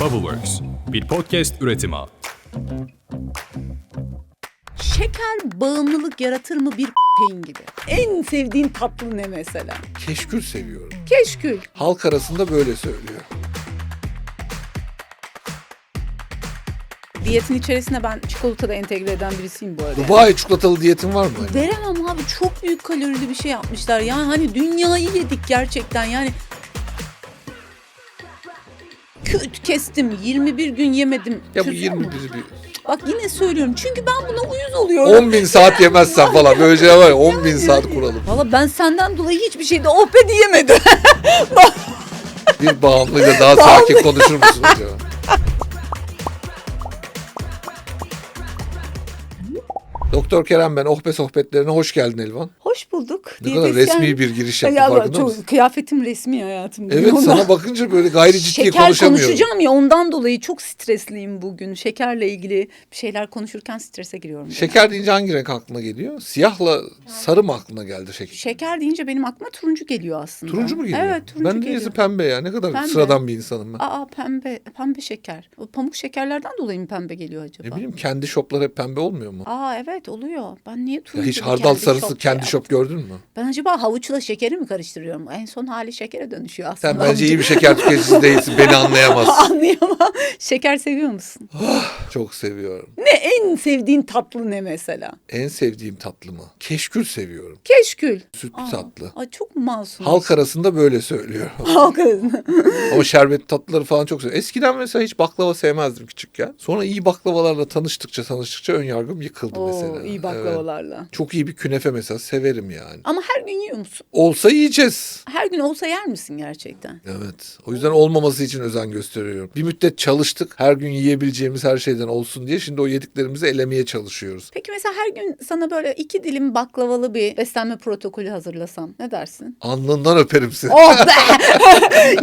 Bubbleworks, bir podcast üretimi. Şeker bağımlılık yaratır mı bir peyn gibi? En sevdiğin tatlı ne mesela? Keşkül seviyorum. Keşkül. Halk arasında böyle söylüyor. Diyetin içerisine ben çikolata da entegre eden birisiyim bu arada. Dubai çikolatalı diyetin var mı? Veremem abi çok büyük kalorili bir şey yapmışlar. Yani hani dünyayı yedik gerçekten yani. Kestim 21 gün yemedim. Ya bu Çözüyor mu? 21 bir... Bak yine söylüyorum çünkü ben buna uyuz oluyorum. 10 bin saat yemezsen falan böyle şeyler var ya 10 bin saat kuralım. Valla ben senden dolayı hiçbir şeyde oh be diyemedim. Bir bağımlıyla daha sakin konuşur musun acaba? Doktor Kerem ben Ohbe sohbetlerine hoş geldin Elvan. Hoş bulduk. Ne kadar Diyetisyen- resmi bir giriş yaptın Ya farkında çok- mısın? Kıyafetim resmi hayatım. Evet Ondan- sana bakınca böyle gayri ciddi Şeker konuşamıyorum. konuşacağım ya ondan dolayı çok stresliyim bugün. Şekerle ilgili bir şeyler konuşurken strese giriyorum. Şeker deyince hangi renk aklına geliyor? Siyahla sarı mı aklına geldi şeker? Şeker deyince benim aklıma turuncu geliyor aslında. Turuncu mu geliyor? Evet turuncu ben geliyor. neyse pembe ya. Ne kadar Pembe. sıradan bir insanım ben. Aa pembe, pembe şeker. O pamuk şekerlerden dolayı mı pembe geliyor acaba? Ne bileyim kendi şoplar hep pembe olmuyor mu? Aa evet oluyor. Ben niye Ya turuncu hiç bir hardal sarısı şop kendi ya? Gördün mü? Ben acaba havuçla şekeri mi karıştırıyorum? En son hali şekere dönüşüyor aslında. Sen bence iyi bir şeker tüketicisi değilsin. Beni anlayamazsın. Anlayamam. Şeker seviyor musun? Çok seviyorum. Ne en sevdiğin tatlı ne mesela? En sevdiğim tatlı mı? Keşkül seviyorum. Keşkül. Sütlü Aa, tatlı. Ay çok masum. Halk arasında böyle söylüyor. Halk arasında. Ama şerbet tatlıları falan çok seviyorum. Eskiden mesela hiç baklava sevmezdim küçükken. Sonra iyi baklavalarla tanıştıkça tanıştıkça ön yargım yıkıldı Oo, mesela. iyi Evet. baklavalarla. Çok iyi bir künefe mesela severim yani. Ama her gün yiyor musun? Olsa yiyeceğiz. Her gün olsa yer misin gerçekten? Evet. O yüzden olmaması için özen gösteriyorum. Bir müddet çalıştık. Her gün yiyebileceğimiz her şeyden olsun diye. Şimdi o yediklerimizi elemeye çalışıyoruz. Peki mesela her gün sana böyle iki dilim baklavalı bir beslenme protokolü hazırlasam ne dersin? Alnından öperim seni. Oh be!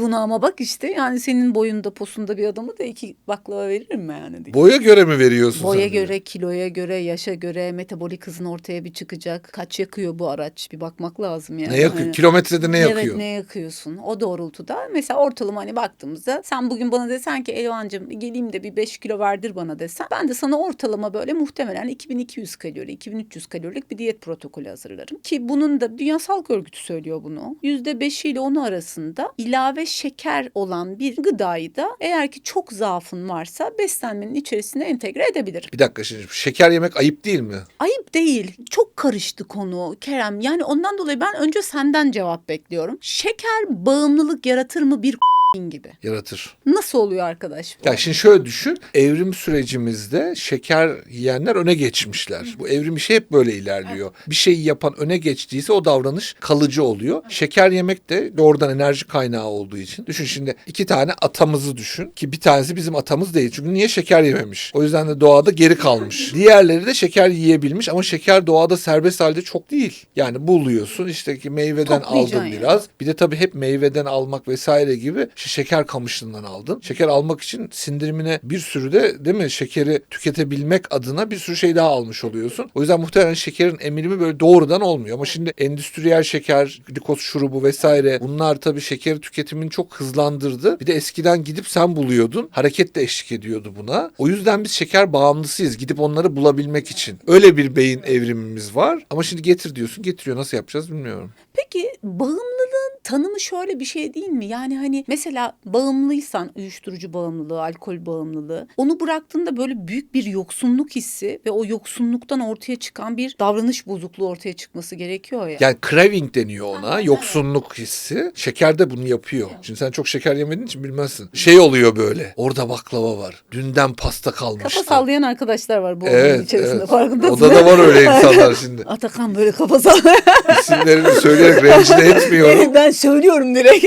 Bunu ama bak işte yani senin boyunda posunda bir adamı da iki baklava veririm mi yani? diye. Boya göre mi veriyorsun Boya sen? göre, kiloya göre, yaşa göre, metabolik hızın ortaya bir çıkacak. Kaç yakıyor bu araç? Bir bakmak lazım yani. Ne yakıyor? Hani- Kilometrede ne yakıyor? Evet ne yakıyorsun? O doğrultuda mesela ortalama hani baktığımızda sen bugün bana desen ki Elvan'cığım geleyim de bir 5 kilo verdir bana desen ben de sana ortalama böyle muhtemelen 2200 kalori, 2300 kalorilik bir diyet protokolü hazırlarım. Ki bunun da Dünya Sağlık Örgütü söylüyor bunu. %5 ile 10 arasında ilave şeker olan bir gıdayı da eğer ki çok zaafın varsa beslenmenin içerisine entegre edebilirim. Bir dakika şimdi şeker yemek ayıp değil mi? Ayıp değil. Çok karıştı konu Kerem. Yani ondan dolayı ben önce senden cevap bekliyorum. Şeker bağımlılık yaratır mı bir gibi? Yaratır. Nasıl oluyor arkadaş? bu? Ya şimdi şöyle düşün. Evrim sürecimizde şeker yiyenler öne geçmişler. Bu evrim işi hep böyle ilerliyor. Bir şeyi yapan öne geçtiyse o davranış kalıcı oluyor. Şeker yemek de doğrudan enerji kaynağı olduğu için. Düşün şimdi iki tane atamızı düşün ki bir tanesi bizim atamız değil. Çünkü niye şeker yememiş? O yüzden de doğada geri kalmış. Diğerleri de şeker yiyebilmiş ama şeker doğada serbest halde çok değil. Yani buluyorsun işte ki meyveden aldın yani. biraz. Bir de tabii hep meyveden almak vesaire gibi şeker kamışından aldın. Şeker almak için sindirimine bir sürü de değil mi şekeri tüketebilmek adına bir sürü şey daha almış oluyorsun. O yüzden muhtemelen şekerin emilimi böyle doğrudan olmuyor. Ama şimdi endüstriyel şeker, glikoz şurubu vesaire bunlar tabii şeker tüketimini çok hızlandırdı. Bir de eskiden gidip sen buluyordun. Hareket de eşlik ediyordu buna. O yüzden biz şeker bağımlısıyız. Gidip onları bulabilmek için. Öyle bir beyin evrimimiz var. Ama şimdi getir diyorsun. Getiriyor. Nasıl yapacağız bilmiyorum. Peki bağımlılığın tanımı şöyle bir şey değil mi? Yani hani mesela bağımlıysan uyuşturucu bağımlılığı, alkol bağımlılığı onu bıraktığında böyle büyük bir yoksunluk hissi ve o yoksunluktan ortaya çıkan bir davranış bozukluğu ortaya çıkması gerekiyor ya. Yani craving deniyor ona. Yoksunluk hissi. Şeker de bunu yapıyor. Şimdi sen çok şeker yemediğin için bilmezsin. Şey oluyor böyle. Orada baklava var. Dünden pasta kalmıştı. Kafa sallayan arkadaşlar var bu odanın Evet, içerisinde evet. farkındasın. Odada var öyle insanlar şimdi. Atakan böyle kafa sallıyor. İsimlerini söyleyerek rencide etmiyorum. ben söylüyorum direkt.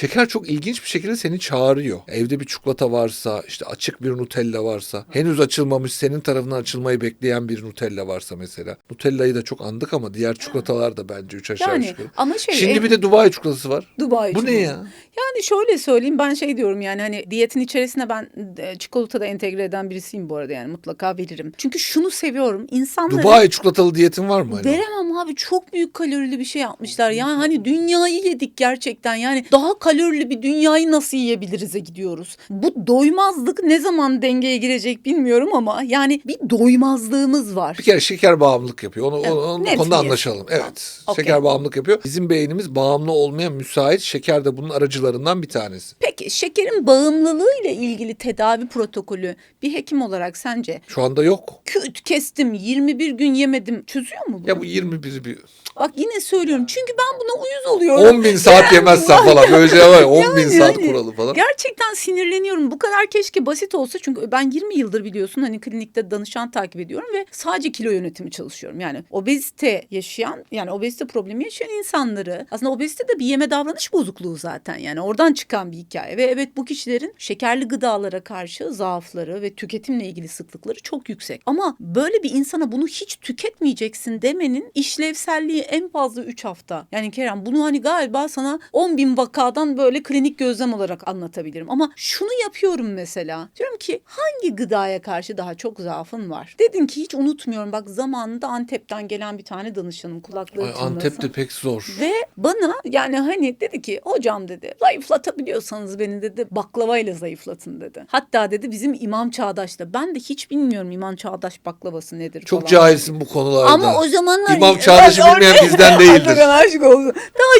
Şeker çok ilginç bir şekilde seni çağırıyor. Evde bir çikolata varsa, işte açık bir Nutella varsa, henüz açılmamış senin tarafından açılmayı bekleyen bir Nutella varsa mesela. Nutella'yı da çok andık ama diğer çikolatalar da bence üç aşağı yani yukarı. ama şey Şimdi ev- bir de Dubai çikolatası var. Dubai Bu ne çikolatası. ya? Yani şöyle söyleyeyim ben şey diyorum yani hani diyetin içerisine ben e, çikolata da entegre eden birisiyim bu arada yani mutlaka veririm. Çünkü şunu seviyorum insanları Dubai çikolatalı diyetin var mı? Veremem abi çok büyük kalorili bir şey yapmışlar. Yani hani dünyayı yedik gerçekten yani daha kalorili bir dünya dünyayı nasıl yiyebiliriz'e gidiyoruz. Bu doymazlık ne zaman dengeye girecek bilmiyorum ama yani bir doymazlığımız var. Bir kere şeker bağımlılık yapıyor. Onu, Evet, onu, konuda anlaşalım. Evet. Okey. Şeker bağımlılık yapıyor. Bizim beynimiz bağımlı olmaya müsait. Şeker de bunun aracılarından bir tanesi. Peki şekerin bağımlılığı ile ilgili tedavi protokolü bir hekim olarak sence Şu anda yok. küt kestim 21 gün yemedim çözüyor mu bu? Ya bu 21 bir Bak yine söylüyorum çünkü ben buna uyuz oluyorum. 10 bin saat yemezsen falan böyle şey var ya 10 bin saat hani kuralı falan. Gerçekten sinirleniyorum. Bu kadar keşke basit olsa. Çünkü ben 20 yıldır biliyorsun hani klinikte danışan takip ediyorum ve sadece kilo yönetimi çalışıyorum. Yani obezite yaşayan yani obezite problemi yaşayan insanları aslında obezite de bir yeme davranış bozukluğu zaten. Yani oradan çıkan bir hikaye ve evet bu kişilerin şekerli gıdalara karşı zaafları ve tüketimle ilgili sıklıkları çok yüksek. Ama böyle bir insana bunu hiç tüketmeyeceksin demenin işlevselliği en fazla 3 hafta. Yani Kerem bunu hani galiba sana 10 bin vakadan böyle klinik gözlem olarak anlatabilirim. Ama şunu yapıyorum mesela. Diyorum ki hangi gıdaya karşı daha çok zaafın var? Dedin ki hiç unutmuyorum. Bak zamanında Antep'ten gelen bir tane danışanım kulaklığı Ay, çınlasın. Antep'te pek zor. Ve bana yani hani dedi ki hocam dedi zayıflatabiliyorsanız beni dedi baklavayla zayıflatın dedi. Hatta dedi bizim İmam Çağdaş'ta ben de hiç bilmiyorum İmam Çağdaş baklavası nedir Çok falan. cahilsin bu konularda. Ama o zamanlar... İmam Çağdaş'ı bilmeyen bizden değildir. Aşk olsun. Daha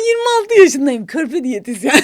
26 yaşındayım. Körpe diyetisyen.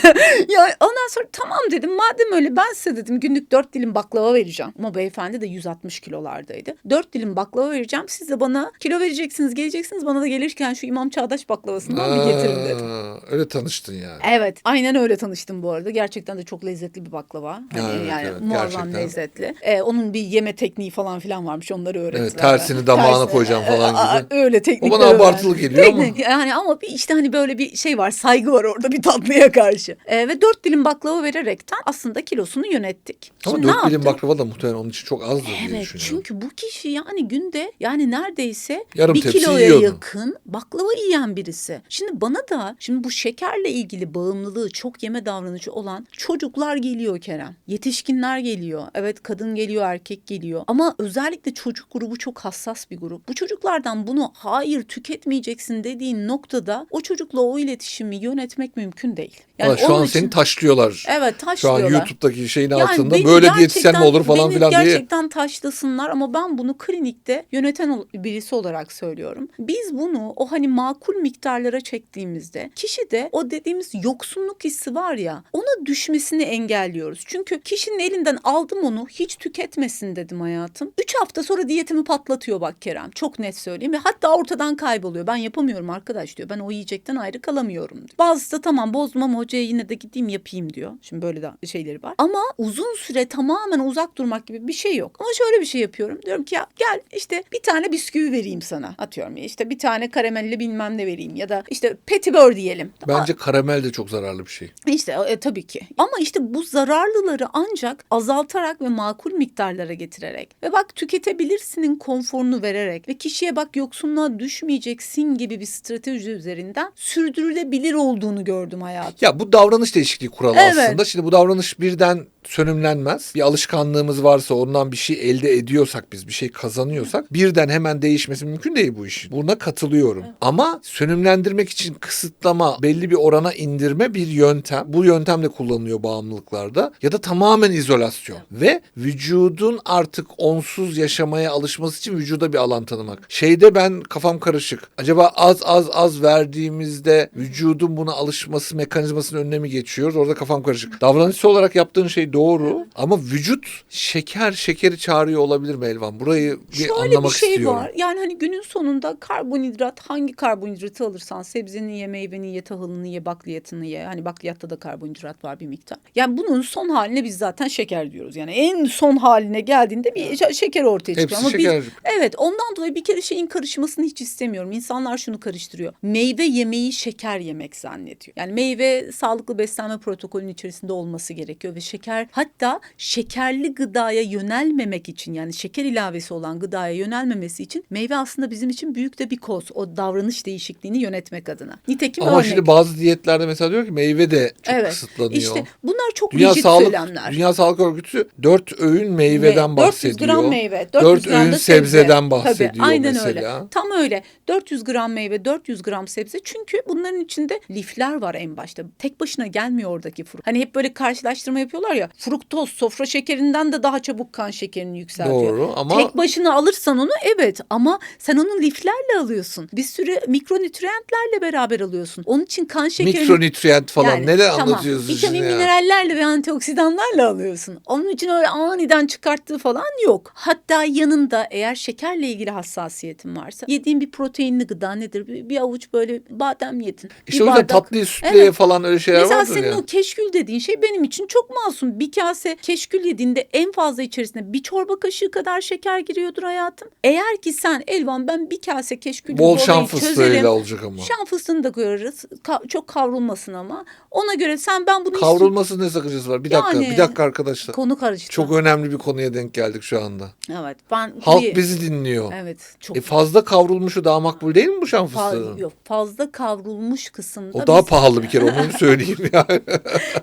Ya ondan sonra tamam dedim. Madem öyle ben size dedim günlük 4 dilim baklava vereceğim. Ama beyefendi de 160 kilolardaydı. 4 dilim baklava vereceğim. Siz de bana kilo vereceksiniz, geleceksiniz. Bana da gelirken şu İmam Çağdaş baklavasından bir getirin dedim. Aa, Öyle tanıştın yani. Evet, aynen öyle tanıştım bu arada. Gerçekten de çok lezzetli bir baklava. Hani evet, yani evet, muazzam gerçekten. lezzetli. Ee, onun bir yeme tekniği falan filan varmış. Onları öğrettiler. Evet, tersini damağına koyacağım falan Aa, gibi. Öyle teknikler. O bana abartılı geliyor ama. Teknik, Yani ama bir işte hani böyle bir şey var. Saygı var orada bir tatlıya karşı. Ee, ve dört dilim baklava vererekten aslında kilosunu yönettik. Ama Şimdi 4 ne dilim yaptım? baklava da muhtemelen onun için çok azdır diye Evet düşünüyorum. çünkü bu kişi yani günde yani neredeyse Yarım bir kiloya yiyordu. yakın baklava yiyen birisi. Şimdi bana da şimdi bu şekerle ilgili bağımlılığı çok yeme davranışı olan çocuklar geliyor Kerem. Yetişkinler geliyor. Evet kadın geliyor erkek geliyor. Ama özellikle çocuk grubu çok hassas bir grup. Bu çocuklardan bunu hayır tüketmeyeceksin dediğin noktada o çocukla o iletişimi yönetmek mümkün değil. Valla şu onun an için- seni taşlıyorlar. Evet Şu taşlıyorlar. an YouTube'daki şeyin Yani altında beni böyle diyetisyen mi olur falan filan diye. gerçekten taşlasınlar ama ben bunu klinikte yöneten birisi olarak söylüyorum. Biz bunu o hani makul miktarlara çektiğimizde kişi de o dediğimiz yoksunluk hissi var ya ona düşmesini engelliyoruz. Çünkü kişinin elinden aldım onu hiç tüketmesin dedim hayatım. Üç hafta sonra diyetimi patlatıyor bak Kerem. Çok net söyleyeyim ve hatta ortadan kayboluyor. Ben yapamıyorum arkadaş diyor. Ben o yiyecekten ayrı kalamıyorum diyor. Bazısı da tamam bozdum ama hocaya yine de gideyim yapayım diyor. Şimdi böyle de şeyleri var. Ama uzun süre tamamen uzak durmak gibi bir şey yok. Ama şöyle bir şey yapıyorum. Diyorum ki ya gel işte bir tane bisküvi vereyim sana. Atıyorum ya işte bir tane karamelli bilmem ne vereyim ya da işte petibör diyelim. Bence karamel de çok zararlı bir şey. İşte e, tabii ki. Ama işte bu zararlıları ancak azaltarak ve makul miktarlara getirerek ve bak tüketebilirsinin konforunu vererek ve kişiye bak yoksunluğa düşmeyeceksin gibi bir strateji üzerinden sürdürülebilir olduğunu gördüm hayatım. Ya bu davranış değişikliği kuralı Evet. aslında. Şimdi bu davranış birden sönümlenmez. Bir alışkanlığımız varsa ondan bir şey elde ediyorsak biz bir şey kazanıyorsak birden hemen değişmesi mümkün değil bu işin. Buna katılıyorum. Ama sönümlendirmek için kısıtlama, belli bir orana indirme bir yöntem. Bu yöntem de kullanılıyor bağımlılıklarda ya da tamamen izolasyon ve vücudun artık onsuz yaşamaya alışması için vücuda bir alan tanımak. Şeyde ben kafam karışık. Acaba az az az verdiğimizde vücudun buna alışması mekanizmasının önüne mi geçiyoruz? Orada kafam karışık. Davranışsal olarak yaptığın şey doğru ama vücut şeker şekeri çağırıyor olabilir mi Elvan? Burayı bir Şöyle anlamak bir şey istiyorum. var. Yani hani günün sonunda karbonhidrat hangi karbonhidratı alırsan sebzeni ye, meyveni ye, tahılını ye, bakliyatını ye. Hani bakliyatta da karbonhidrat var bir miktar. Yani bunun son haline biz zaten şeker diyoruz. Yani en son haline geldiğinde bir şe- şeker ortaya çıkıyor. Hepsi Ama biz şeker. Evet ondan dolayı bir kere şeyin karışmasını hiç istemiyorum. İnsanlar şunu karıştırıyor. Meyve yemeği şeker yemek zannediyor. Yani meyve sağlıklı beslenme protokolünün içerisinde olması gerekiyor ve şeker şeker hatta şekerli gıdaya yönelmemek için yani şeker ilavesi olan gıdaya yönelmemesi için meyve aslında bizim için büyük de bir koz. O davranış değişikliğini yönetmek adına. Nitekim Ama örnek. şimdi bazı diyetlerde mesela diyor ki meyve de çok evet. kısıtlanıyor. İşte bunlar çok Dünya rigid Sağlık söylemler. Dünya Sağlık Örgütü 4 öğün meyveden Ve bahsediyor. 400 gram meyve, 400 4 gram öğün da sebze. sebzeden bahsediyor Tabii, aynen mesela. öyle. Tam öyle. 400 gram meyve, 400 gram sebze. Çünkü bunların içinde lifler var en başta. Tek başına gelmiyor oradaki frukt. Hani hep böyle karşılaştırma yapıyorlar ya. Fruktoz sofra şekerinden de daha çabuk kan şekerini yükseltiyor. Doğru ama Tek başına alırsan onu evet ama sen onu liflerle alıyorsun. Bir sürü mikronütriyentlerle beraber alıyorsun. Onun için kan şekerini mikronütriyent falan yani, ne de tamam, anlatıyorsun Vitamin minerallerle ve antioksidanlarla alıyorsun. Onun için öyle aniden çıkarttığı falan yok. Hatta yanında eğer şekerle ilgili hassasiyetin varsa yediğin bir proteinli gıda nedir? Bir, bir avuç böyle badem yedin. Bir İşte o yüzden bardak- tatlıyı sütlüye Evet. falan öyle şeyler Mesela vardır senin ya. o keşkül dediğin şey benim için çok masum. Bir kase keşkül yediğinde en fazla içerisine bir çorba kaşığı kadar şeker giriyordur hayatım. Eğer ki sen Elvan ben bir kase keşkül Bol şan fıstığıyla olacak ama. Şan fıstığını da koyarız. Ka- çok kavrulmasın ama. Ona göre sen ben bunu Kavrulması ne sakıncası var? Bir dakika, Yani- bir dakika arkadaşlar. Konu karıştı. Çok önemli bir konuya denk geldik şu anda. Evet ben Halk bir- bizi dinliyor. Evet çok E fazla kavrulmuşu daha makbul değil mi bu şan fa- fıstığının? yok, fazla kavrulmuş kısımda O daha biz- pahalı bir kere onu söyleyeyim yani.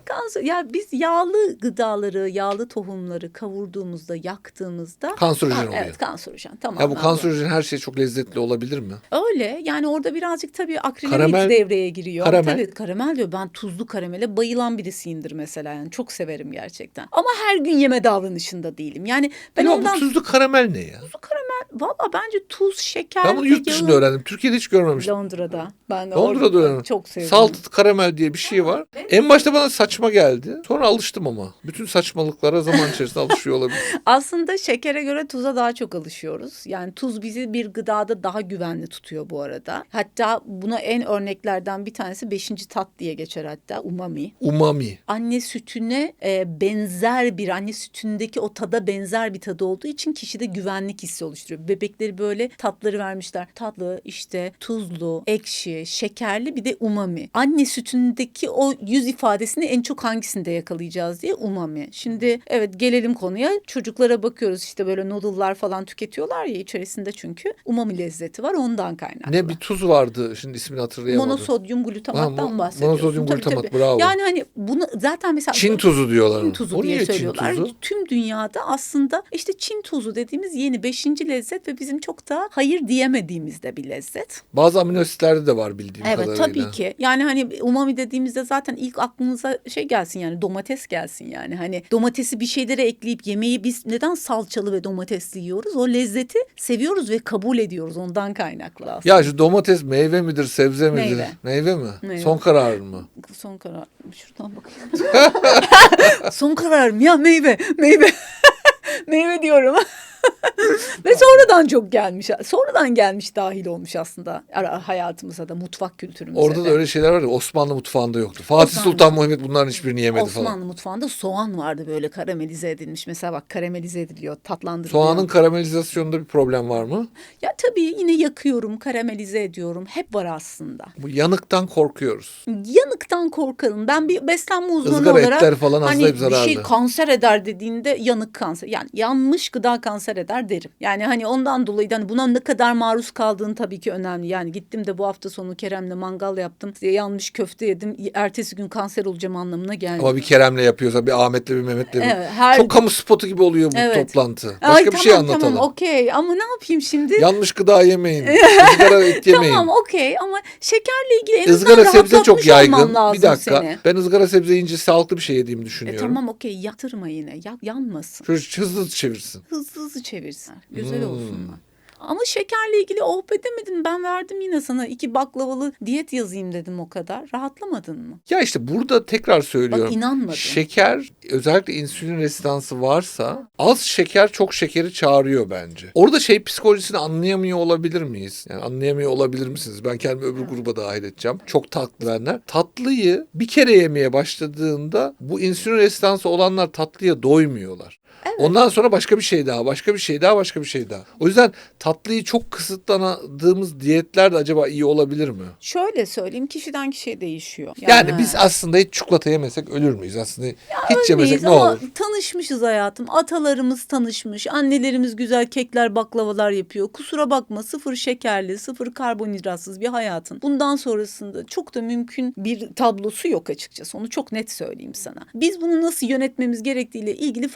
Kanser- ya biz yağlı gıdaları, yağlı tohumları kavurduğumuzda, yaktığımızda Kanserojen oluyor. Evet, kanserojen. Tamam. Ya bu kanserojen her şey çok lezzetli olabilir mi? Öyle. Yani orada birazcık tabii akrilamit devreye giriyor. karamel. Tabii karamel diyor. Ben tuzlu karamele bayılan birisiyimdir mesela. Yani çok severim gerçekten. Ama her gün yeme davranışında değilim. Yani ben ya ondan bu tuzlu karamel ne ya? tuzlu karamel valla bence tuz, şeker Ben bunu yurt dışında yağın- öğrendim. Türkiye'de hiç görmemiştim. Londra'da. Ben de Londra'da öğrendim. çok sevdim. Salted karamel diye bir şey var. En başta bana saçma geldi. Sonra alıştım ama. Bütün saçmalıklara zaman içerisinde alışıyor olabilir. Aslında şekere göre tuza daha çok alışıyoruz. Yani tuz bizi bir gıdada daha güvenli tutuyor bu arada. Hatta buna en örneklerden bir tanesi beşinci tat diye geçer hatta umami. Umami. Anne sütüne e, benzer bir anne sütündeki o tada benzer bir tadı olduğu için kişide güvenlik hissi oluşturuyor. Bebekleri böyle tatları vermişler. Tatlı işte tuzlu, ekşi, şekerli bir de umami. Anne sütündeki o yüz ifadesini en çok hangisinde yakalayacağız diye umami. Şimdi evet gelelim konuya. Çocuklara bakıyoruz işte böyle noodle'lar falan tüketiyorlar ya içerisinde çünkü umami lezzeti var ondan kaynaklı. Ne bir tuz vardı. Şimdi ismini hatırlayamadım. Monosodyum glutamattan Ha, mo- bahsediyorsun. monosodyum Tabii, glutamat, tabii. bravo. Yani hani bunu zaten mesela Çin tuzu diyorlar. Çin tuzu O diye söylüyorlar. tuzu? Tüm dünyada aslında işte Çin tuzu dediğimiz yeni beşinci lezzet ve bizim çok da hayır diyemediğimiz de bir lezzet. Bazı amino asitlerde de var bildiğim Evet kadarıyla. tabii ki. Yani hani umami dediğimizde zaten ilk aklınıza şey gelsin yani domates gelsin yani. Hani domatesi bir şeylere ekleyip yemeği biz neden salçalı ve domatesli yiyoruz? O lezzeti seviyoruz ve kabul ediyoruz ondan kaynaklı aslında. Ya şu domates meyve midir, sebze midir? Meyve. Meyve mi? Meyve. Son kararın mı? Son karar. Şuradan bakayım. Son kararım ya meyve. Meyve. meyve diyorum. Ve sonradan çok gelmiş. Sonradan gelmiş dahil olmuş aslında hayatımıza da mutfak kültürümüze Orada de. da öyle şeyler var ya Osmanlı mutfağında yoktu. Fatih Osmanlı. Sultan Muhammed bunların hiçbirini yemedi Osmanlı falan. mutfağında soğan vardı böyle karamelize edilmiş. Mesela bak karamelize ediliyor, tatlandırılıyor. Soğanın karamelizasyonunda bir problem var mı? Ya tabii yine yakıyorum, karamelize ediyorum. Hep var aslında. Bu yanıktan korkuyoruz. Yanıktan korkalım. Ben bir beslenme uzmanı Izgara olarak etler falan hani bir zararlı. şey kanser eder dediğinde yanık kanser. Yani yanmış gıda kanser eder derim. Yani hani ondan dolayı hani buna ne kadar maruz kaldığın tabii ki önemli. Yani gittim de bu hafta sonu Kerem'le mangal yaptım. Yanmış köfte yedim. Ertesi gün kanser olacağım anlamına gelmiyor. Ama bir Kerem'le yapıyorsa bir Ahmet'le bir Mehmet'le bir. Evet, her- Çok kamu spotu gibi oluyor bu Evet. toplantı. Başka Ay, bir tamam, şey anlatalım. Tamam okey ama ne yapayım şimdi? Yanlış gıda yemeyin. Izgara et yemeyin. Tamam okey ama şekerle ilgili en azından Izgara sebze çok yaygın. Bir dakika. seni. Ben ızgara sebze yiyince sağlıklı bir şey yediğimi E, düşünüyorum. tamam okey yatırma yine ya, yanmasın. Şöyle hızlı çevirsin. hızlı hızlı çevirsin. Güzel Hmm. olsunlar. Ama şekerle ilgili oh be demedin ben verdim yine sana iki baklavalı diyet yazayım dedim o kadar. Rahatlamadın mı? Ya işte burada tekrar söylüyorum. Bak inanmadın. Şeker özellikle insülin rezistansı varsa az şeker çok şekeri çağırıyor bence. Orada şey psikolojisini anlayamıyor olabilir miyiz? Yani anlayamıyor olabilir misiniz? Ben kendimi öbür gruba dahil edeceğim. Çok tatlı benler. Tatlıyı bir kere yemeye başladığında bu insülin rezistansı olanlar tatlıya doymuyorlar. Ondan sonra başka bir şey daha, başka bir şey daha, başka bir şey daha. O yüzden tatlıyı çok kısıtladığımız diyetler de acaba iyi olabilir mi? Şöyle söyleyeyim kişiden kişiye değişiyor. Yani, biz aslında hiç çikolata yemesek ölür müyüz? Aslında hiç yemesek ne olur? tanışmışız hayatım. Atalarımız tanışmış. Annelerimiz güzel kekler, baklavalar yapıyor. Kusura bakma sıfır şekerli, sıfır karbonhidratsız bir hayatın. Bundan sonrasında çok da mümkün bir tablosu yok açıkçası. Onu çok net söyleyeyim sana. Biz bunu nasıl yönetmemiz gerektiğiyle ilgili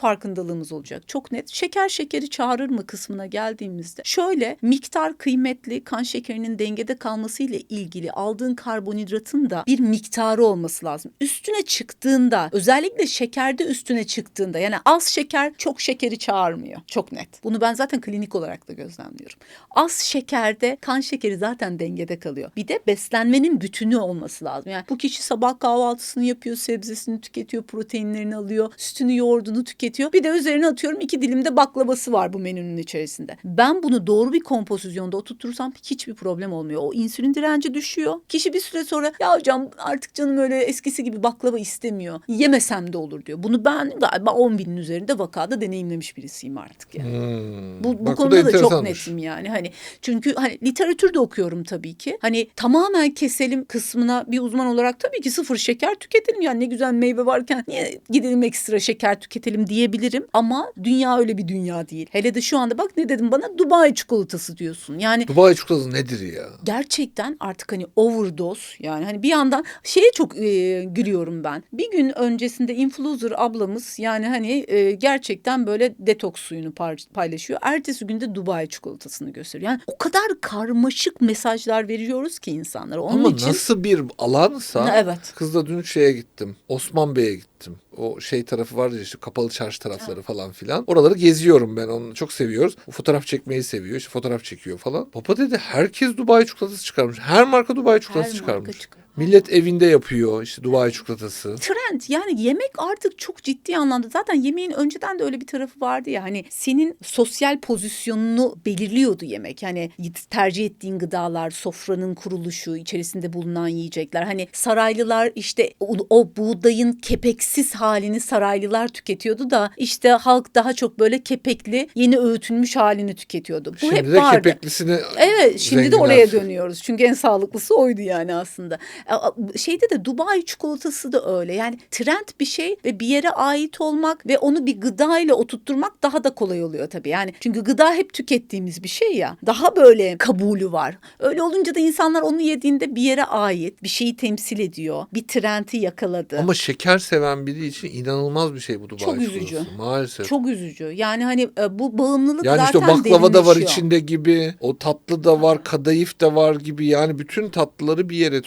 farkındalığımız olacak. Çok net. Şeker şekeri çağırır mı kısmına geldiğimizde. Şöyle miktar kıymetli kan şekerinin dengede kalması ile ilgili aldığın karbonhidratın da bir miktarı olması lazım. Üstüne çıktığında özellikle şekerde üstüne çıktığında yani az şeker çok şekeri çağırmıyor. Çok net. Bunu ben zaten klinik olarak da gözlemliyorum. Az şekerde kan şekeri zaten dengede kalıyor. Bir de beslenmenin bütünü olması lazım. Yani bu kişi sabah kahvaltısını yapıyor, sebzesini tüketiyor, proteinlerini alıyor, sütünü, yoğurdunu tüketiyor. Bir de üzerine atıyorum iki dilim de baklavası var bu menünün içerisinde. Ben bunu doğru bir kompozisyonda oturtursam hiçbir problem olmuyor. O insülin direnci düşüyor. Kişi bir süre sonra ya hocam artık canım öyle eskisi gibi baklava istemiyor. Yemesem de olur diyor. Bunu ben galiba 10 binin üzerinde vakada deneyimlemiş birisiyim artık yani. Hmm. Bu, bu Bak, konuda da çok enteresanmış. netim yani. Hani çünkü hani literatür de okuyorum tabii ki. Hani tamamen keselim kısmına bir uzman olarak tabii ki sıfır şeker tüketelim. Yani ne güzel meyve varken niye gidelim ekstra şeker tüketelim diyebilirim. Ama dünya öyle bir dünya değil. Hele de şu anda bak ne dedim bana Dubai çikolatası diyorsun. Yani Dubai çikolatası nedir ya? gerçekten artık hani overdose yani hani bir yandan şeye çok e, gülüyorum ben. Bir gün öncesinde influencer ablamız yani hani e, gerçekten böyle detoks suyunu paylaşıyor. Ertesi günde Dubai çikolatasını gösteriyor. Yani o kadar karmaşık mesajlar veriyoruz ki insanlara. Onun Ama için nasıl bir alansa Evet. kızla dün şeye gittim. Osman Bey'e gittim. O şey tarafı var ya işte kapalı çarşı tarafları falan filan. Oraları geziyorum ben onu çok seviyoruz. O fotoğraf çekmeyi seviyor. İşte fotoğraf çekiyor falan. Baba dedi herkes Dubai çikolatası çıkarmış. Her marka Dubai çikolatası marka çıkarmış. çıkıyor. Millet evinde yapıyor işte Dubai çikolatası. trend yani yemek artık çok ciddi anlamda zaten yemeğin önceden de öyle bir tarafı vardı ya hani senin sosyal pozisyonunu belirliyordu yemek hani tercih ettiğin gıdalar sofranın kuruluşu içerisinde bulunan yiyecekler hani saraylılar işte o, o buğdayın kepeksiz halini saraylılar tüketiyordu da işte halk daha çok böyle kepekli yeni öğütülmüş halini tüketiyordu bu Şimdi hep de vardı. kepeklisini Evet şimdi de oraya dönüyoruz. Çünkü en sağlıklısı oydu yani aslında. Şeyde de Dubai çikolatası da öyle. Yani trend bir şey ve bir yere ait olmak ve onu bir gıda ile oturtturmak daha da kolay oluyor tabii. Yani çünkü gıda hep tükettiğimiz bir şey ya. Daha böyle kabulü var. Öyle olunca da insanlar onu yediğinde bir yere ait, bir şeyi temsil ediyor. Bir trendi yakaladı. Ama şeker seven biri için inanılmaz bir şey bu Dubai Çok çikolatası. üzücü. Maalesef. Çok üzücü. Yani hani e, bu bağımlılık Yani zaten işte o baklava da var içinde gibi. O tatlı da var, kadayıf da var gibi. Yani bütün tatlıları bir yere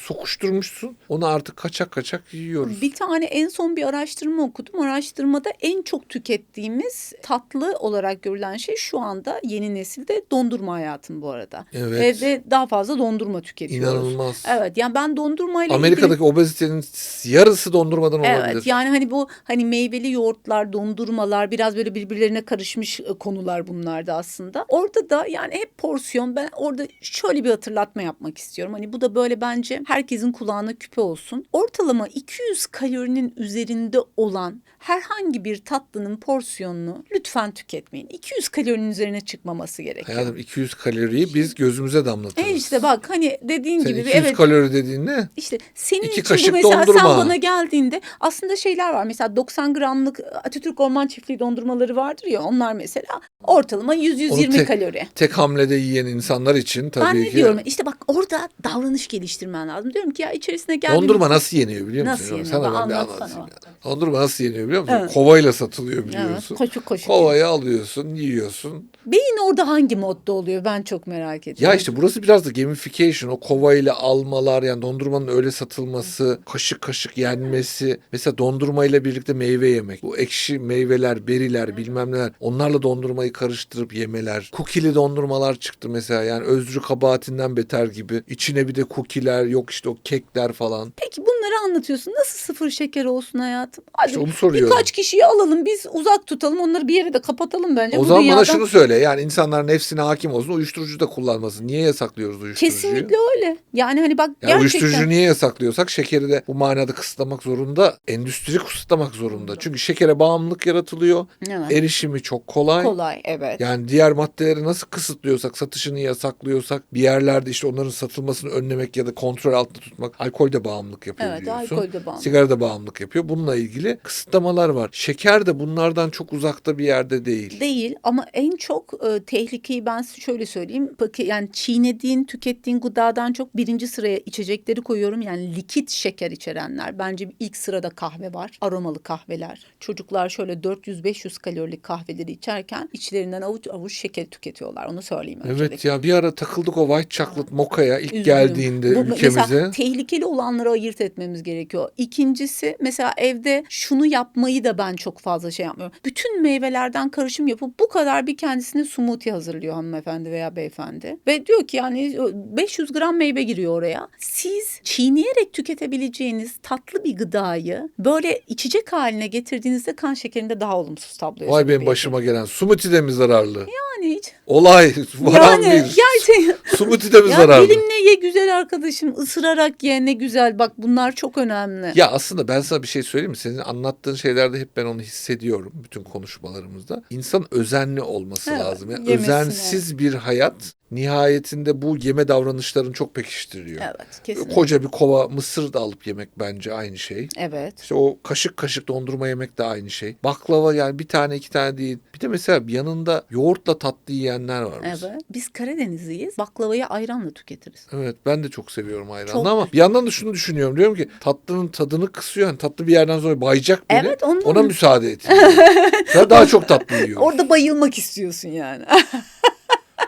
sokuşturmuşsun. Onu artık kaçak kaçak yiyoruz. Bir tane en son bir araştırma okudum. Araştırmada en çok tükettiğimiz tatlı olarak görülen şey şu anda yeni nesilde dondurma hayatım bu arada. Evet. Ve, ve daha fazla dondurma tüketiyoruz. İnanılmaz. Evet yani ben dondurmayla Amerika'daki ilgili... obezitenin yarısı dondurmadan olabilir. Evet yani hani bu hani meyveli yoğurtlar, dondurmalar biraz böyle birbirlerine karışmış e, konular bunlar da aslında. Orada da yani hep porsiyon ben orada şöyle bir hatırlatma yapmak istiyorum. Hani bu da böyle bence herkesin kulağına küpe olsun. Ortalama 200 kalorinin üzerinde olan herhangi bir tatlının porsiyonunu lütfen tüketmeyin. 200 kalorinin üzerine çıkmaması gerekiyor. Hayatım 200 kaloriyi biz gözümüze damlatırız. E işte bak hani dediğin Sen gibi 200 evet kalori dediğin ne? işte senin İki için bu mesela sen dondurma. bana geldiğinde aslında şeyler var. Mesela 90 gramlık Atatürk Orman Çiftliği dondurmaları vardır ya onlar mesela ortalama 100-120 Onu tek- kalori. Tek hamlede yiyen insanlar için tabii ben ne ki. diyorum işte bak orada davranış geliştirmen lazım. Diyorum ki ya içerisine geldiğinde Dondurma nasıl yeniyor biliyor musun? Nasıl yeniyor? Sana ben bir anlatayım. ya. Dondurma nasıl yeniyor biliyor musun? Evet. Kovayla satılıyor biliyorsun. Evet, koşuk koşuk. Kovayı alıyorsun, yiyorsun. Beyin orada hangi modda oluyor ben çok merak ediyorum. Ya işte burası biraz da gamification. O kovayla almalar yani dondurmanın öyle satılması, kaşık kaşık yenmesi. Mesela dondurmayla birlikte meyve yemek. Bu ekşi meyveler, beriler bilmem neler. Onlarla dondurmayı karıştırıp yemeler. Kukili dondurmalar çıktı mesela. Yani özrü kabahatinden beter gibi. İçine bir de kukiler yok işte o kekler falan. Peki bunları anlatıyorsun. Nasıl sıfır şeker olsun hayatım? Hadi İşte onu soruyorum birkaç kişiyi alalım biz uzak tutalım onları bir yere de kapatalım bence. O Bu zaman bana dünyadan- şunu söyle. Yani insanlar nefsine hakim olsun. Uyuşturucu da kullanmasın. Niye yasaklıyoruz uyuşturucuyu? Kesinlikle öyle. Yani hani bak Ya gerçekten. uyuşturucu niye yasaklıyorsak şekeri de bu manada kısıtlamak zorunda. Endüstri kısıtlamak zorunda. Çünkü şekere bağımlılık yaratılıyor. Evet. Erişimi çok kolay. Kolay evet. Yani diğer maddeleri nasıl kısıtlıyorsak, satışını yasaklıyorsak, bir yerlerde işte onların satılmasını önlemek ya da kontrol altında tutmak. Alkol de bağımlılık yapıyor Evet, biliyorsun. alkol de bağımlılık. Sigara da bağımlılık yapıyor. Bununla ilgili kısıtlamalar var. Şeker de bunlardan çok uzakta bir yerde değil. Değil ama en çok e, tehlikeyi ben şöyle söyleyeyim. Paki- Yani çiğnediğin, tükettiğin gıdadan çok birinci sıraya içecekleri koyuyorum. Yani likit şeker içerenler. Bence ilk sırada kahve var. Aromalı kahveler. Çocuklar şöyle 400-500 kalorilik kahveleri içerken içlerinden avuç avuç şeker tüketiyorlar. Onu söyleyeyim Evet öncelikle. ya bir ara takıldık o white chocolate mocha'ya ilk Üzgünüm. geldiğinde Bu ülkemize. Mesela tehlikeli olanları ayırt etmemiz gerekiyor. İkincisi mesela evde şunu yapmayı da ben çok fazla şey yapmıyorum. Bütün meyvelerden karışım yapıp bu kadar bir kendisine smoothie hazırlıyor hanımefendi veya beyefendi. Ve diyor ki yani 500 gram meyve giriyor oraya. Siz çiğneyerek tüketebileceğiniz tatlı bir gıdayı böyle içecek haline getirdiğinizde kan şekerinde daha olumsuz tablo Vay benim başıma gelen. Smoothie de mi zararlı? Yani hiç. Olay varan Yani bir. gerçekten. Smoothie de mi Ya zararlı? dilimle ye güzel arkadaşım. ısırarak ye ne güzel. Bak bunlar çok önemli. Ya aslında ben sana bir şey söyleyeyim mi? Senin anlattığın şeylerde hep ben onu hissediyorum bütün konuşmalarımızda. İnsan özenli olması Evet, lazım. Yani özensiz bir hayat nihayetinde bu yeme davranışlarını çok pekiştiriyor. Evet kesinlikle. Koca bir kova mısır da alıp yemek bence aynı şey. Evet. İşte o kaşık kaşık dondurma yemek de aynı şey. Baklava yani bir tane iki tane değil. Bir de mesela yanında yoğurtla tatlı yiyenler var. mesela. Evet. Biz Karadenizliyiz. Baklavayı ayranla tüketiriz. Evet ben de çok seviyorum ayranı Çok- ama bir yandan da şunu düşünüyorum. Diyorum ki tatlının tadını kısıyor. Yani tatlı bir yerden sonra bayacak beni. Evet, ondan- Ona müsaade et. Daha çok tatlı yiyorsun. Orada bayılmak istiyorsun yani.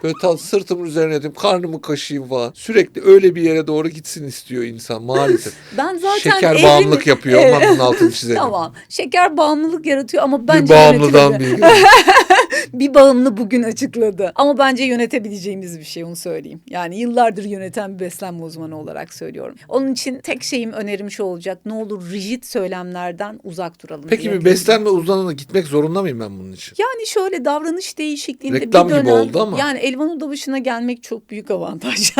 Böyle tat, sırtımın üzerine yatayım, karnımı kaşıyım falan. Sürekli öyle bir yere doğru gitsin istiyor insan maalesef. Ben zaten Şeker evrimi- bağımlılık yapıyor. Evet. Ama bunun altını çizelim. Tamam. Şeker bağımlılık yaratıyor ama Bir bence bağımlıdan yönetilebilir. bir. bir bağımlı bugün açıkladı. Ama bence yönetebileceğimiz bir şey onu söyleyeyim. Yani yıllardır yöneten bir beslenme uzmanı olarak söylüyorum. Onun için tek şeyim önerim şu olacak. Ne olur rigid söylemlerden uzak duralım. Peki bir beslenme uzmanına gitmek zorunda mıyım ben bunun için? Yani şöyle davranış değişikliğinde Reklam bir gibi dönem oldu ama. yani Elvan Odabaşı'na gelmek çok büyük avantaj.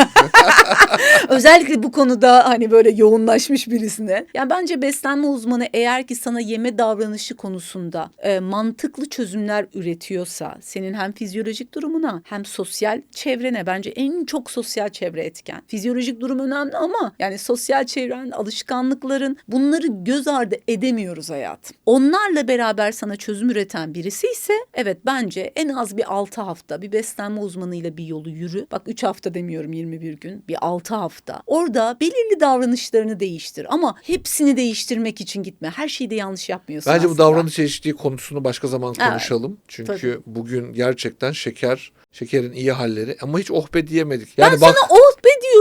Özellikle bu konuda hani böyle yoğunlaşmış birisine. Yani bence beslenme uzmanı eğer ki sana yeme davranışı konusunda e, mantıklı çözümler üretiyorsa senin hem fizyolojik durumuna hem sosyal çevrene bence en çok sosyal çevre etken. Fizyolojik durum önemli ama yani sosyal çevren, alışkanlıkların bunları göz ardı edemiyoruz hayatım. Onlarla beraber sana çözüm üreten birisi ise evet bence en az bir 6 hafta bir beslenme uzmanıyla bir yolu yürü. Bak 3 hafta demiyorum 21 gün bir 6 hafta. Orada belirli davranışlarını değiştir ama hepsini değiştirmek için gitme. Her şeyi de yanlış yapmıyorsun Bence bu aslında. davranış eşitliği konusunu başka zaman Evet, konuşalım. Çünkü bugün gerçekten şeker, şekerin iyi halleri ama hiç oh be diyemedik. Ben Yani bak sana oh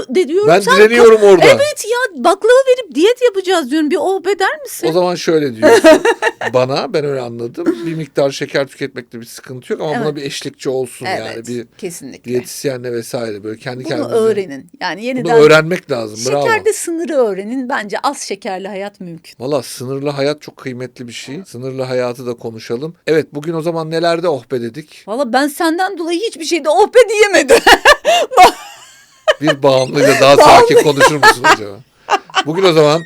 diyor, de diyorum. ben Sen direniyorum orada. Evet ya baklava verip diyet yapacağız diyorum. Bir oh be der misin? O zaman şöyle diyorsun. Bana ben öyle anladım. Bir miktar şeker tüketmekte bir sıkıntı yok ama Evet. buna bir eşlikçi olsun evet yani bir kesinlikle. diyetisyenle vesaire böyle kendi Bunu kendinize. öğrenin. Yani Bunu yeniden öğrenmek lazım. Bravo. şekerde sınırı öğrenin. Bence az şekerli hayat mümkün. Valla sınırlı hayat çok kıymetli bir şey. Sınırlı hayatı da konuşalım. Evet bugün o zaman nelerde oh be dedik. Valla ben senden dolayı hiçbir şeyde oh be diyemedim. Bir bağımlıyla daha sakin konuşur musun acaba? Bugün o zaman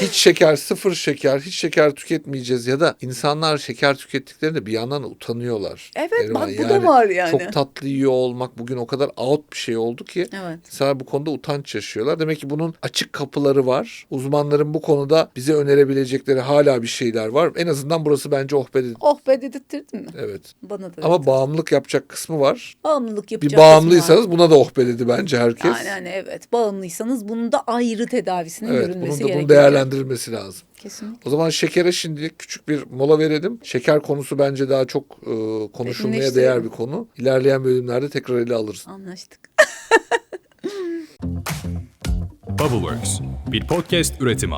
hiç şeker, sıfır şeker, hiç şeker tüketmeyeceğiz ya da insanlar şeker tükettiklerinde bir yandan da utanıyorlar. Evet Erman. bak bu da var yani. Çok tatlı yiyor olmak bugün o kadar out bir şey oldu ki Evet. insanlar bu konuda utanç yaşıyorlar. Demek ki bunun açık kapıları var. Uzmanların bu konuda bize önerebilecekleri hala bir şeyler var. En azından burası bence oh be dedi. Oh be dedirttirdin mi? Evet. Bana da Ama bağımlılık yapacak kısmı var. bağımlılık Bir yapacak. kısmı var. bağımlıysanız buna da oh be dedi bence herkes. Yani, yani evet bağımlıysanız bunun da ayrı tedavisinin Evet bunun görülmesi da bunu gerekiyor. değerlendirilmesi lazım. Kesinlikle. O zaman şekere şimdilik küçük bir mola verelim. Şeker konusu bence daha çok e, konuşulmaya değer bir konu. İlerleyen bölümlerde tekrar ele alırız. Anlaştık. Bubbleworks, bir podcast üretimi.